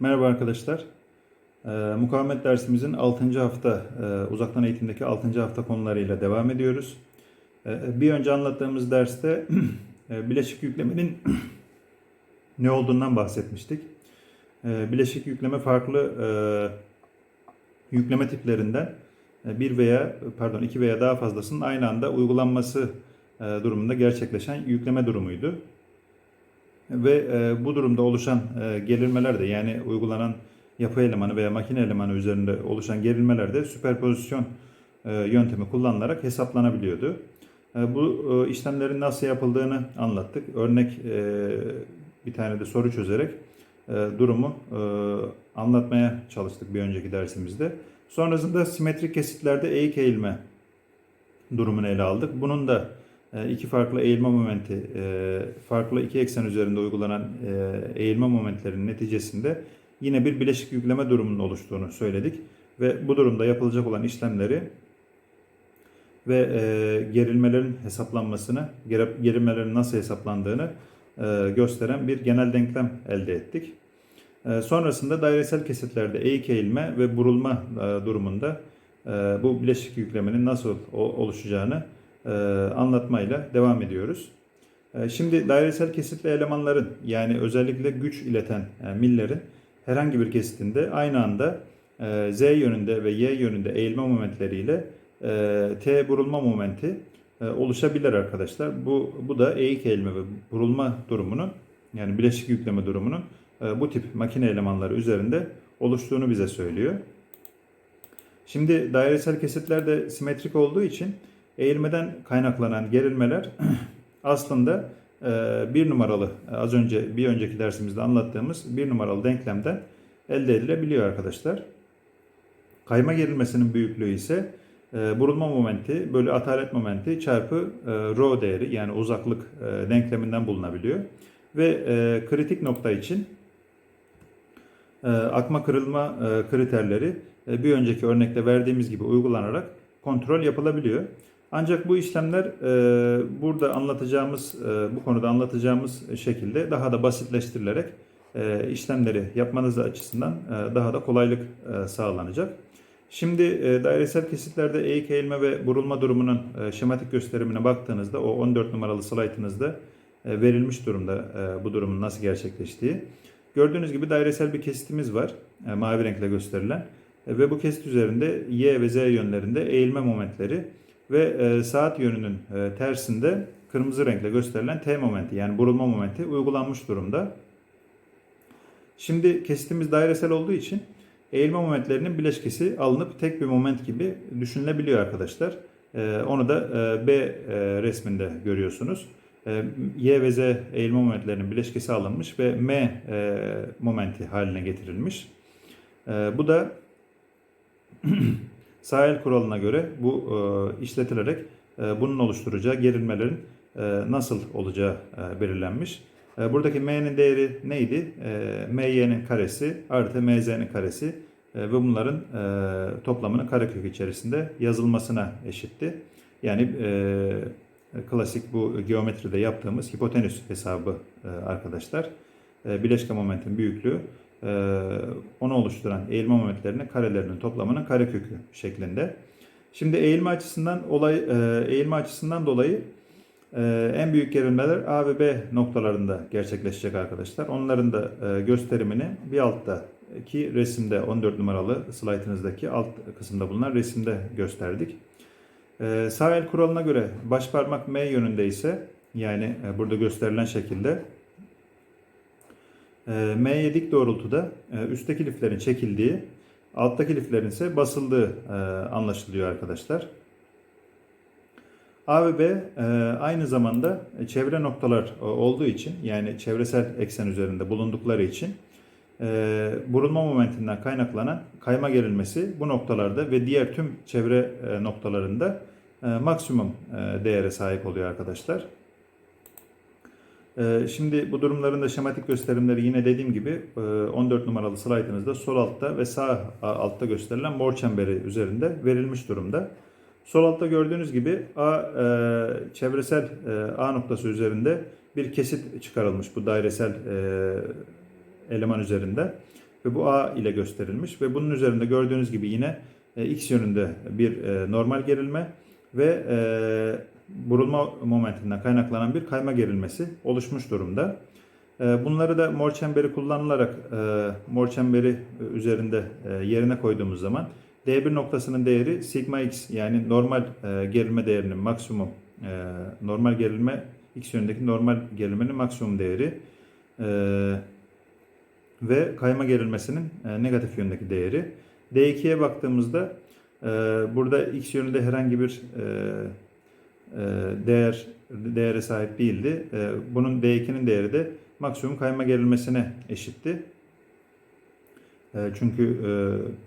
Merhaba arkadaşlar. Ee, mukavemet dersimizin 6. hafta, e, uzaktan eğitimdeki 6. hafta konularıyla devam ediyoruz. Ee, bir önce anlattığımız derste e, bileşik yüklemenin ne olduğundan bahsetmiştik. Ee, bileşik yükleme farklı e, yükleme tiplerinden e, bir veya pardon iki veya daha fazlasının aynı anda uygulanması e, durumunda gerçekleşen yükleme durumuydu. Ve e, bu durumda oluşan e, gerilmeler de yani uygulanan yapı elemanı veya makine elemanı üzerinde oluşan gerilmeler de süperpozisyon e, yöntemi kullanılarak hesaplanabiliyordu. E, bu e, işlemlerin nasıl yapıldığını anlattık. Örnek e, bir tane de soru çözerek e, durumu e, anlatmaya çalıştık bir önceki dersimizde. Sonrasında simetrik kesitlerde eğik eğilme durumunu ele aldık. Bunun da iki farklı eğilme momenti, e, farklı iki eksen üzerinde uygulanan e, eğilme momentlerinin neticesinde yine bir bileşik yükleme durumunun oluştuğunu söyledik. Ve bu durumda yapılacak olan işlemleri ve gerilmelerin hesaplanmasını, gerilmelerin nasıl hesaplandığını gösteren bir genel denklem elde ettik. Sonrasında dairesel kesitlerde eğik eğilme ve burulma durumunda bu bileşik yüklemenin nasıl oluşacağını e, anlatmayla devam ediyoruz. E, şimdi dairesel kesitli elemanların yani özellikle güç ileten yani millerin herhangi bir kesitinde aynı anda e, Z yönünde ve Y yönünde eğilme momentleriyle T burulma momenti oluşabilir arkadaşlar. Bu, bu da eğik eğilme ve burulma durumunun yani bileşik yükleme durumunun bu tip makine elemanları üzerinde oluştuğunu bize söylüyor. Şimdi dairesel kesitler de simetrik olduğu için Eğilmeden kaynaklanan gerilmeler aslında e, bir numaralı az önce bir önceki dersimizde anlattığımız bir numaralı denklemden elde edilebiliyor arkadaşlar. Kayma gerilmesinin büyüklüğü ise e, burulma momenti bölü atalet momenti çarpı e, rho değeri yani uzaklık denkleminden bulunabiliyor. Ve kritik nokta için akma kırılma kriterleri bir önceki örnekte verdiğimiz gibi uygulanarak kontrol yapılabiliyor. Ancak bu işlemler e, burada anlatacağımız, e, bu konuda anlatacağımız şekilde daha da basitleştirilerek e, işlemleri yapmanız açısından e, daha da kolaylık e, sağlanacak. Şimdi e, dairesel kesitlerde eğik eğilme ve burulma durumunun e, şematik gösterimine baktığınızda o 14 numaralı slaytınızda e, verilmiş durumda e, bu durumun nasıl gerçekleştiği. Gördüğünüz gibi dairesel bir kesitimiz var e, mavi renkle gösterilen e, ve bu kesit üzerinde y ve z yönlerinde eğilme momentleri ve e, saat yönünün e, tersinde kırmızı renkle gösterilen T momenti yani burulma momenti uygulanmış durumda. Şimdi kesitimiz dairesel olduğu için eğilme momentlerinin bileşkesi alınıp tek bir moment gibi düşünülebiliyor arkadaşlar. E, onu da B resminde görüyorsunuz. Y ve Z eğilme momentlerinin bileşkesi alınmış ve M momenti haline getirilmiş. Bu da Sahil kuralına göre bu e, işletilerek e, bunun oluşturacağı gerilmelerin e, nasıl olacağı e, belirlenmiş. E, buradaki m'nin değeri neydi? E, my'nin karesi artı mz'nin karesi e, ve bunların e, toplamının karekök içerisinde yazılmasına eşitti. Yani e, klasik bu geometride yaptığımız hipotenüs hesabı e, arkadaşlar. E, bileşke momentin büyüklüğü onu oluşturan eğilme momentlerinin karelerinin toplamının karekökü şeklinde. Şimdi eğilme açısından olay e, eğilme açısından dolayı e, en büyük gerilmeler A ve B noktalarında gerçekleşecek arkadaşlar. Onların da gösterimini bir altta ki resimde 14 numaralı slaytınızdaki alt kısımda bulunan resimde gösterdik. Sağ el kuralına göre baş parmak M yönünde ise yani burada gösterilen şekilde e, M'ye dik doğrultuda e, üstteki liflerin çekildiği, alttaki liflerin ise basıldığı e, anlaşılıyor arkadaşlar. A ve B e, aynı zamanda çevre noktalar olduğu için yani çevresel eksen üzerinde bulundukları için burulma momentinden kaynaklanan kayma gerilmesi bu noktalarda ve diğer tüm çevre noktalarında maksimum değere sahip oluyor arkadaşlar. Ee, şimdi bu durumların da şematik gösterimleri yine dediğim gibi 14 e, numaralı slaytınızda sol altta ve sağ altta gösterilen mor çemberi üzerinde verilmiş durumda. Sol altta gördüğünüz gibi A e, çevresel e, A noktası üzerinde bir kesit çıkarılmış bu dairesel eleman üzerinde. ve bu A ile gösterilmiş ve bunun üzerinde gördüğünüz gibi yine X yönünde bir normal gerilme ve burulma momentinden kaynaklanan bir kayma gerilmesi oluşmuş durumda. E, bunları da mor çemberi kullanılarak e, mor çemberi üzerinde e, yerine koyduğumuz zaman D1 noktasının değeri sigma x yani normal e, gerilme değerinin maksimum normal gerilme x yönündeki normal gerilmenin maksimum değeri ve kayma gerilmesinin negatif yöndeki değeri. D2'ye baktığımızda burada x yönünde herhangi bir değer değere sahip değildi. E, bunun D2'nin değeri de maksimum kayma gerilmesine eşitti. E, çünkü e,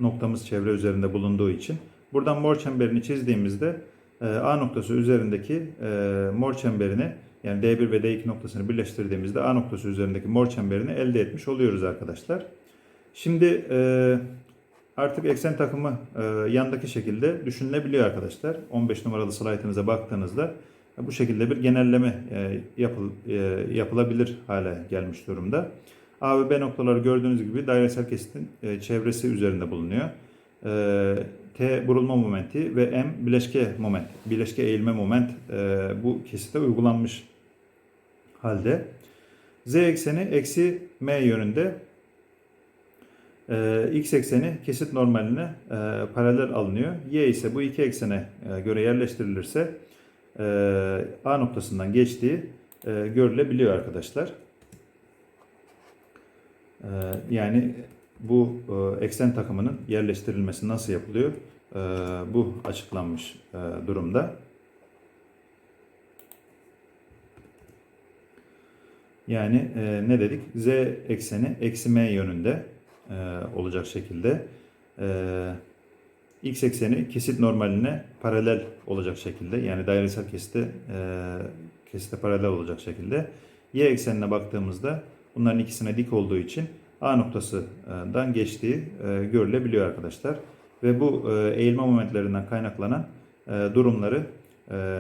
noktamız çevre üzerinde bulunduğu için. Buradan mor çemberini çizdiğimizde e, A noktası üzerindeki e, mor çemberini yani D1 ve D2 noktasını birleştirdiğimizde A noktası üzerindeki mor çemberini elde etmiş oluyoruz arkadaşlar. Şimdi e, artık eksen takımı e, yandaki şekilde düşünülebiliyor arkadaşlar. 15 numaralı slaytınıza baktığınızda bu şekilde bir genelleme e, yapıl, e, yapılabilir hale gelmiş durumda. A ve B noktaları gördüğünüz gibi dairesel kesitin e, çevresi üzerinde bulunuyor. E, T burulma momenti ve M bileşke moment, bileşke eğilme moment e, bu kesite uygulanmış halde. Z ekseni eksi M yönünde. E, X ekseni kesit normaline e, paralel alınıyor. Y ise bu iki eksene e, göre yerleştirilirse e, A noktasından geçtiği e, görülebiliyor arkadaşlar. E, yani bu e, eksen takımının yerleştirilmesi nasıl yapılıyor? E, bu açıklanmış e, durumda. Yani e, ne dedik? Z ekseni eksi m yönünde e, olacak şekilde. E, x ekseni kesit normaline paralel olacak şekilde. Yani dairesel kesite, e, kesite paralel olacak şekilde. Y eksenine baktığımızda bunların ikisine dik olduğu için A noktasından geçtiği e, görülebiliyor arkadaşlar. Ve bu e, eğilme momentlerinden kaynaklanan e, durumları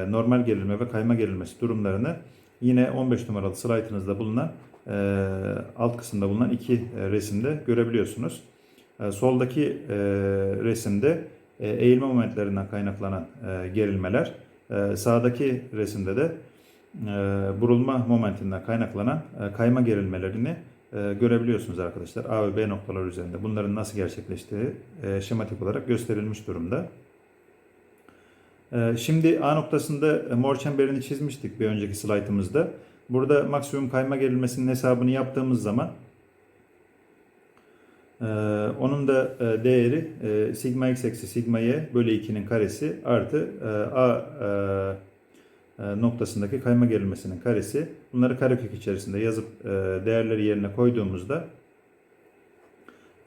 normal gerilme ve kayma gerilmesi durumlarını yine 15 numaralı slaytınızda bulunan alt kısımda bulunan iki e, resimde görebiliyorsunuz. E, soldaki e, resimde e, eğilme momentlerinden kaynaklanan gerilmeler, e, sağdaki resimde de burulma momentinden kaynaklanan kayma gerilmelerini görebiliyorsunuz arkadaşlar. A ve B noktalar üzerinde bunların nasıl gerçekleştiği şematik olarak gösterilmiş durumda. Şimdi A noktasında mor çemberini çizmiştik bir önceki slaytımızda. Burada maksimum kayma gerilmesinin hesabını yaptığımız zaman e, onun da e, değeri e, sigma x eksi sigma y bölü 2'nin karesi artı e, A e, e, noktasındaki kayma gerilmesinin karesi. Bunları karekök içerisinde yazıp e, değerleri yerine koyduğumuzda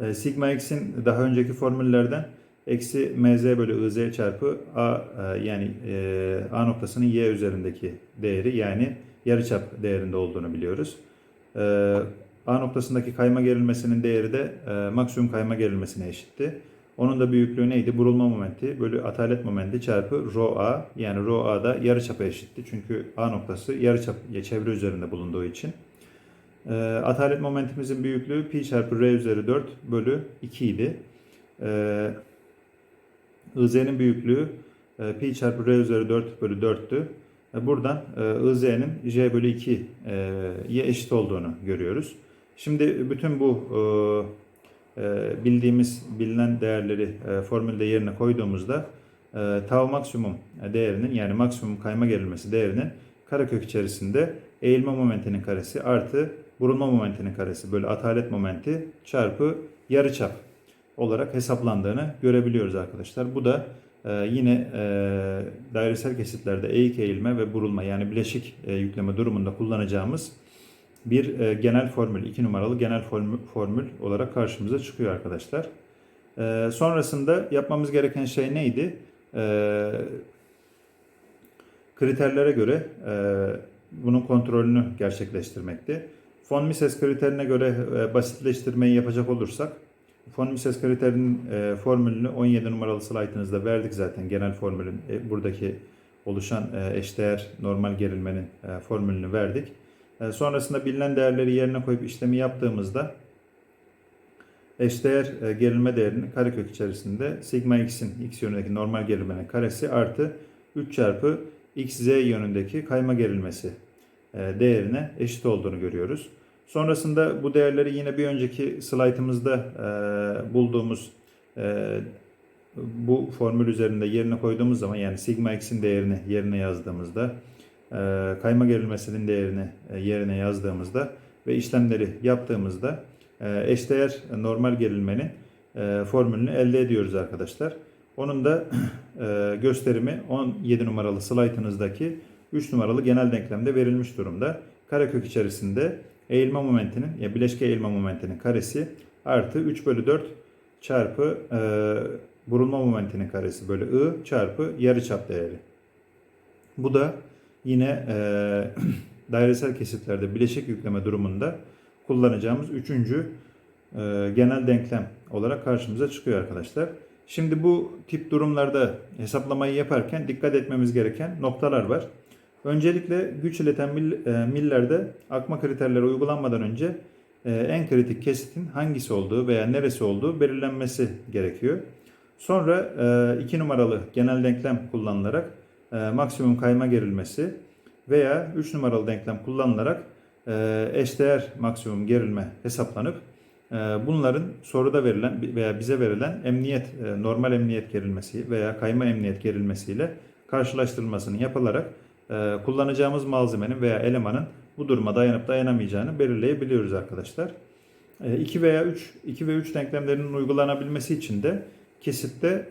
e, sigma x'in daha önceki formüllerden eksi mz bölü iz çarpı a yani a noktasının y üzerindeki değeri yani yarıçap değerinde olduğunu biliyoruz. A noktasındaki kayma gerilmesinin değeri de maksimum kayma gerilmesine eşitti. Onun da büyüklüğü neydi? Burulma momenti bölü atalet momenti çarpı rho a. Yani rho a da yarıçapa eşitti. Çünkü a noktası yarıçap çevre üzerinde bulunduğu için. E, atalet momentimizin büyüklüğü pi çarpı r üzeri 4 bölü 2 idi. E, IZ'nin büyüklüğü e, pi çarpı r üzeri 4 bölü 4'tü. E, buradan e, IZ'nin j bölü 2 e, ye eşit olduğunu görüyoruz. Şimdi bütün bu bildiğimiz bilinen değerleri formülde yerine koyduğumuzda tau maksimum değerinin yani maksimum kayma gerilmesi değerinin karekök içerisinde eğilme momentinin karesi artı burulma momentinin karesi böyle atalet momenti çarpı yarıçap olarak hesaplandığını görebiliyoruz arkadaşlar. Bu da yine dairesel kesitlerde eğik eğilme ve burulma yani bileşik yükleme durumunda kullanacağımız bir e, genel formül, iki numaralı genel formül, formül olarak karşımıza çıkıyor arkadaşlar. E, sonrasında yapmamız gereken şey neydi? E, kriterlere göre e, bunun kontrolünü gerçekleştirmekti. Von Mises kriterine göre e, basitleştirmeyi yapacak olursak, Von Mises kriterinin e, formülünü 17 numaralı slaytınızda verdik zaten genel formülün e, buradaki oluşan e, eşdeğer normal gerilmenin e, formülünü verdik. E, sonrasında bilinen değerleri yerine koyup işlemi yaptığımızda eşdeğer e, gerilme değerini karekök içerisinde sigma x'in x yönündeki normal gerilmenin karesi artı 3 çarpı xz yönündeki kayma gerilmesi e, değerine eşit olduğunu görüyoruz. Sonrasında bu değerleri yine bir önceki slaytımızda e, bulduğumuz e, bu formül üzerinde yerine koyduğumuz zaman yani sigma x'in değerini yerine yazdığımızda e, kayma gerilmesinin değerini e, yerine yazdığımızda ve işlemleri yaptığımızda e, eşdeğer normal gerilmenin e, formülünü elde ediyoruz arkadaşlar. Onun da e, gösterimi 17 numaralı slaytınızdaki 3 numaralı genel denklemde verilmiş durumda. Karekök içerisinde eğilme momentinin ya bileşke eğilme momentinin karesi artı 3 bölü 4 çarpı e, burulma momentinin karesi bölü I çarpı yarıçap değeri. Bu da yine e, dairesel kesitlerde bileşik yükleme durumunda kullanacağımız üçüncü e, genel denklem olarak karşımıza çıkıyor arkadaşlar. Şimdi bu tip durumlarda hesaplamayı yaparken dikkat etmemiz gereken noktalar var. Öncelikle güç ileten e, millerde akma kriterleri uygulanmadan önce e, en kritik kesitin hangisi olduğu veya neresi olduğu belirlenmesi gerekiyor. Sonra 2 numaralı genel denklem kullanılarak e, maksimum kayma gerilmesi veya 3 numaralı denklem kullanılarak e, eşdeğer maksimum gerilme hesaplanıp e, bunların soruda verilen veya bize verilen emniyet e, normal emniyet gerilmesi veya kayma emniyet gerilmesiyle karşılaştırılmasının yapılarak e, kullanacağımız malzemenin veya elemanın bu duruma dayanıp dayanamayacağını belirleyebiliyoruz arkadaşlar. 2 veya 3 2 ve 3 denklemlerinin uygulanabilmesi için de kesitte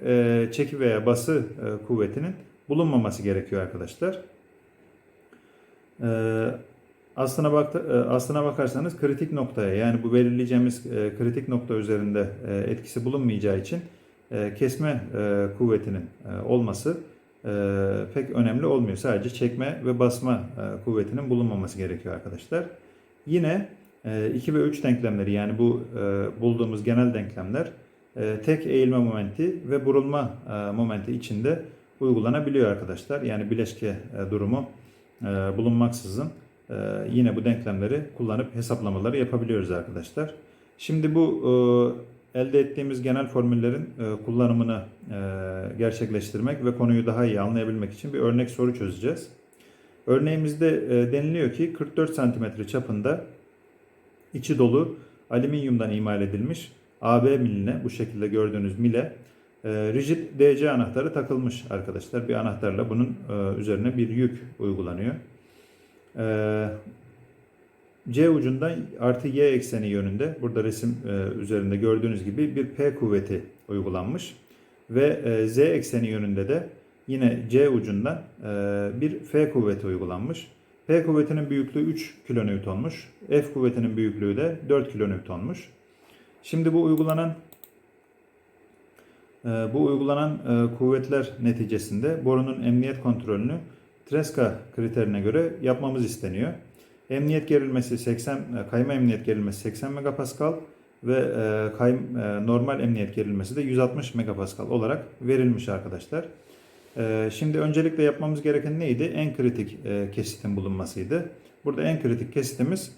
çeki veya bası kuvvetinin bulunmaması gerekiyor arkadaşlar. Aslına, bak, aslına bakarsanız kritik noktaya yani bu belirleyeceğimiz kritik nokta üzerinde etkisi bulunmayacağı için kesme kuvvetinin olması pek önemli olmuyor. Sadece çekme ve basma kuvvetinin bulunmaması gerekiyor arkadaşlar. Yine 2 ve 3 denklemleri yani bu bulduğumuz genel denklemler tek eğilme momenti ve burulma momenti içinde uygulanabiliyor arkadaşlar. Yani bileşke durumu bulunmaksızın yine bu denklemleri kullanıp hesaplamaları yapabiliyoruz arkadaşlar. Şimdi bu elde ettiğimiz genel formüllerin kullanımını gerçekleştirmek ve konuyu daha iyi anlayabilmek için bir örnek soru çözeceğiz. Örneğimizde deniliyor ki 44 cm çapında içi dolu alüminyumdan imal edilmiş AB miline bu şekilde gördüğünüz mile rigid DC anahtarı takılmış arkadaşlar. Bir anahtarla bunun üzerine bir yük uygulanıyor. C ucundan artı Y ekseni yönünde burada resim üzerinde gördüğünüz gibi bir P kuvveti uygulanmış. Ve Z ekseni yönünde de yine C ucundan bir F kuvveti uygulanmış. P kuvvetinin büyüklüğü 3 kilonewtonmuş. F kuvvetinin büyüklüğü de 4 kilonewtonmuş. Şimdi bu uygulanan bu uygulanan kuvvetler neticesinde borunun emniyet kontrolünü Treska kriterine göre yapmamız isteniyor. Emniyet gerilmesi 80, kayma emniyet gerilmesi 80 megapascal ve e, kayım, e, normal emniyet gerilmesi de 160 megapascal olarak verilmiş arkadaşlar. E, şimdi öncelikle yapmamız gereken neydi? En kritik kesitin bulunmasıydı. Burada en kritik kesitimiz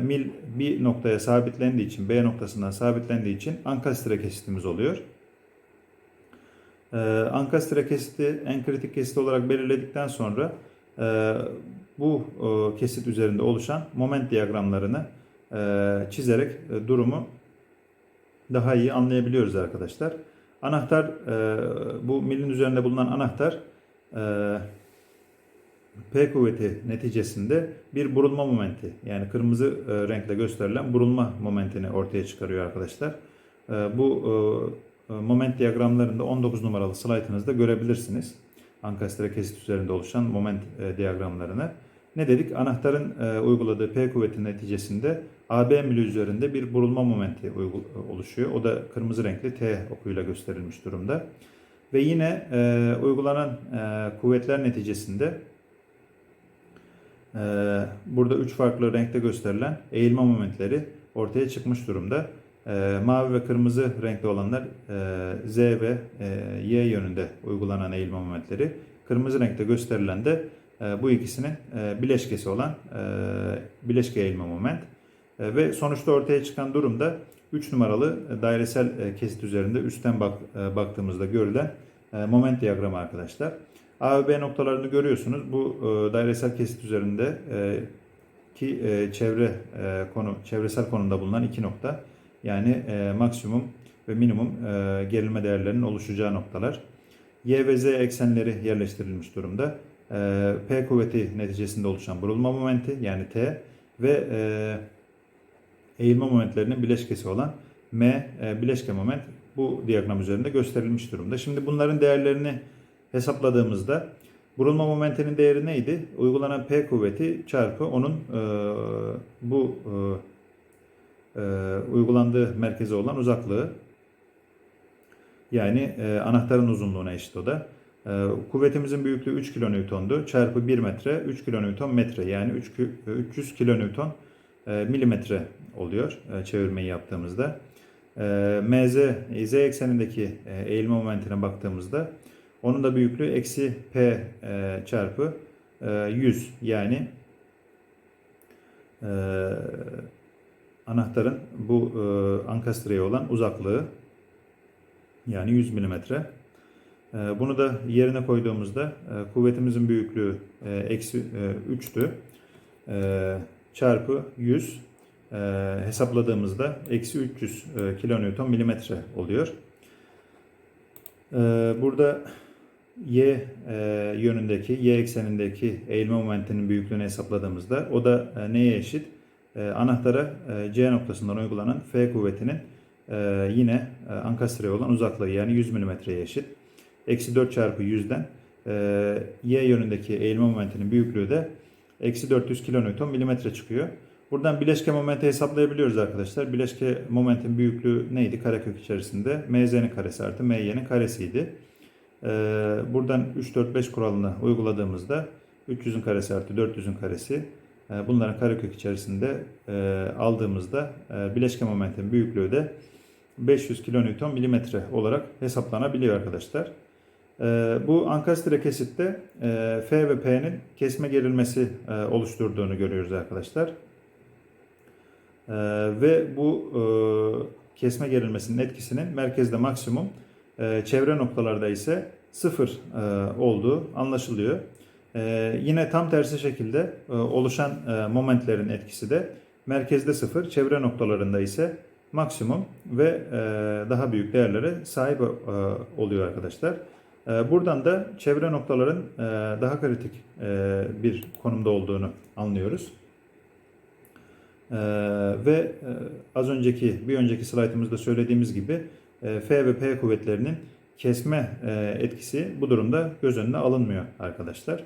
mil bir noktaya sabitlendiği için, B noktasından sabitlendiği için ankastre kesitimiz oluyor. Ankastre kesiti en kritik kesit olarak belirledikten sonra bu e, kesit üzerinde oluşan moment diyagramlarını e, çizerek e, durumu daha iyi anlayabiliyoruz arkadaşlar. Anahtar bu milin üzerinde bulunan anahtar P kuvveti neticesinde bir burulma momenti yani kırmızı renkle gösterilen burulma momentini ortaya çıkarıyor arkadaşlar. Bu moment diyagramlarında 19 numaralı slaytınızda görebilirsiniz. Ankastre kesit üzerinde oluşan moment diyagramlarını. Ne dedik? Anahtarın e, uyguladığı P kuvveti neticesinde AB milü üzerinde bir burulma momenti oluşuyor. O da kırmızı renkli T okuyla gösterilmiş durumda. Ve yine e, uygulanan e, kuvvetler neticesinde e, burada üç farklı renkte gösterilen eğilme momentleri ortaya çıkmış durumda. E, mavi ve kırmızı renkli olanlar e, Z ve e, Y yönünde uygulanan eğilme momentleri. Kırmızı renkte gösterilen de e, bu ikisinin e, bileşkesi olan e, bileşke eğilme moment. Ve sonuçta ortaya çıkan durumda 3 numaralı e, dairesel e, kesit üzerinde üstten bak, e, baktığımızda görülen e, moment diyagramı arkadaşlar. A ve B noktalarını görüyorsunuz. Bu e, dairesel kesit üzerinde e, ki e, çevre e, konu çevresel konumda bulunan iki nokta yani e, maksimum ve minimum e, gerilme değerlerinin oluşacağı noktalar. Y ve Z eksenleri yerleştirilmiş durumda. E, P kuvveti neticesinde oluşan burulma momenti yani T ve e, eğilme momentlerinin bileşkesi olan M e, bileşke moment bu diyagram üzerinde gösterilmiş durumda. Şimdi bunların değerlerini hesapladığımızda burulma momentinin değeri neydi? Uygulanan P kuvveti çarpı onun e, bu e, e, uygulandığı merkeze olan uzaklığı yani e, anahtarın uzunluğuna eşit o da. E, kuvvetimizin büyüklüğü 3 kilonewtondu. Çarpı 1 metre 3 kilonewton metre yani 3, kü- 300 kilonewton e, milimetre oluyor e, çevirmeyi yaptığımızda. E, MZ, Z eksenindeki e, eğilme momentine baktığımızda onun da büyüklüğü eksi P e, çarpı e, 100 yani e, anahtarın bu e, ankastreye olan uzaklığı yani 100 milimetre. E, bunu da yerine koyduğumuzda e, kuvvetimizin büyüklüğü e, eksi e, 3'tü. E, çarpı 100 e, hesapladığımızda eksi 300 e, kilonewton milimetre oluyor. Burada y yönündeki, y eksenindeki eğilme momentinin büyüklüğünü hesapladığımızda o da neye eşit? Anahtara C noktasından uygulanan F kuvvetinin yine e, ankastreye olan uzaklığı yani 100 mm'ye eşit. Eksi 4 çarpı 100'den e, y yönündeki eğilme momentinin büyüklüğü de eksi 400 kilonewton milimetre çıkıyor. Buradan bileşke momenti hesaplayabiliyoruz arkadaşlar. Bileşke momentin büyüklüğü neydi? Karekök içerisinde mz'nin karesi artı my'nin karesiydi. Ee, buradan 3, 4, 5 kuralını uyguladığımızda 300'ün karesi artı 400'ün karesi e, bunların karekök içerisinde e, aldığımızda e, bileşke momentin büyüklüğü de 500 kilonewton milimetre olarak hesaplanabiliyor arkadaşlar. E, bu ankastre kesitte e, F ve P'nin kesme gerilmesi e, oluşturduğunu görüyoruz arkadaşlar. E, ve bu e, kesme gerilmesinin etkisinin merkezde maksimum, çevre noktalarda ise sıfır olduğu anlaşılıyor. E, yine tam tersi şekilde oluşan momentlerin etkisi de merkezde sıfır, çevre noktalarında ise maksimum ve daha büyük değerlere sahip oluyor arkadaşlar. E, buradan da çevre noktaların e, daha kritik e, bir konumda olduğunu anlıyoruz. Ee, ve e, az önceki bir önceki slaytımızda söylediğimiz gibi F ve P kuvvetlerinin kesme etkisi bu durumda göz önüne alınmıyor arkadaşlar.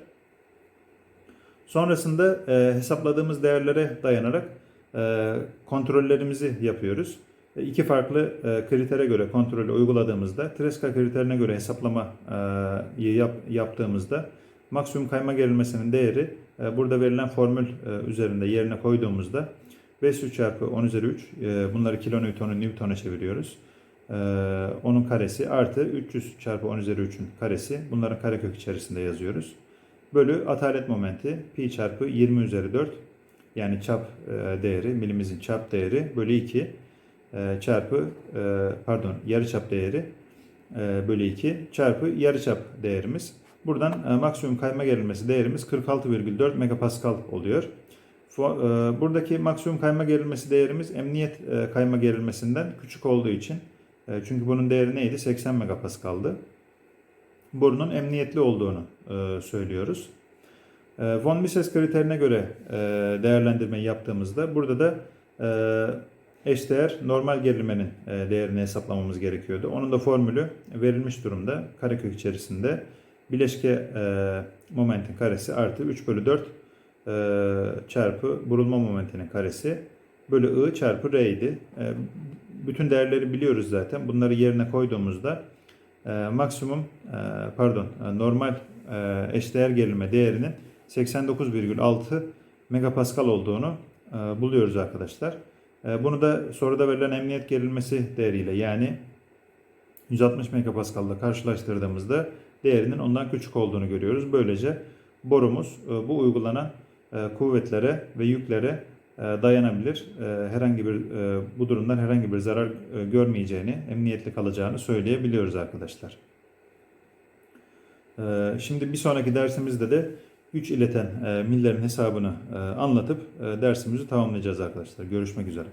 Sonrasında hesapladığımız değerlere dayanarak kontrollerimizi yapıyoruz. E, iki farklı e, kritere göre kontrolü uyguladığımızda Treska kriterine göre hesaplamayı yap, yaptığımızda maksimum kayma gerilmesinin değeri e, burada verilen formül e, üzerinde yerine koyduğumuzda 5 çarpı 10 üzeri 3 e, bunları kilonewton'u newton'a çeviriyoruz. E, onun karesi artı 300 çarpı 10 üzeri 3'ün karesi. Bunların karekök içerisinde yazıyoruz. Bölü atalet momenti pi çarpı 20 üzeri 4 yani çap e, değeri milimizin çap değeri bölü 2 e, çarpı e, pardon yarıçap değeri e, bölü 2 çarpı yarıçap değerimiz. Buradan e, maksimum kayma gerilmesi değerimiz 46,4 megapascal oluyor. E, Buradaki maksimum kayma gerilmesi değerimiz emniyet e, kayma gerilmesinden küçük olduğu için e, çünkü bunun değeri neydi? 80 megapascal'dı. Borunun emniyetli olduğunu e, söylüyoruz. E, Von Mises kriterine göre e, değerlendirmeyi yaptığımızda burada da e, eşdeğer normal gerilemenin e, değerini hesaplamamız gerekiyordu. Onun da formülü verilmiş durumda. Karekök içerisinde bileşke e, momentin karesi artı 3 bölü 4 e, çarpı burulma momentinin karesi bölü I çarpı R idi. Bütün değerleri biliyoruz zaten. Bunları yerine koyduğumuzda maksimum pardon normal eşdeğer gerilme değerinin 89,6 megapascal olduğunu buluyoruz arkadaşlar. Ee, bunu da soruda verilen emniyet gerilmesi değeriyle yani 160 MPa'da karşılaştırdığımızda değerinin ondan küçük olduğunu görüyoruz. Böylece borumuz e, bu uygulanan e, kuvvetlere ve yüklere e, dayanabilir. Herhangi bir bu durumdan herhangi bir zarar görmeyeceğini, emniyetli kalacağını söyleyebiliyoruz arkadaşlar. Şimdi bir sonraki dersimizde de güç ileten e, millerin hesabını e, anlatıp e, dersimizi tamamlayacağız arkadaşlar. Görüşmek üzere.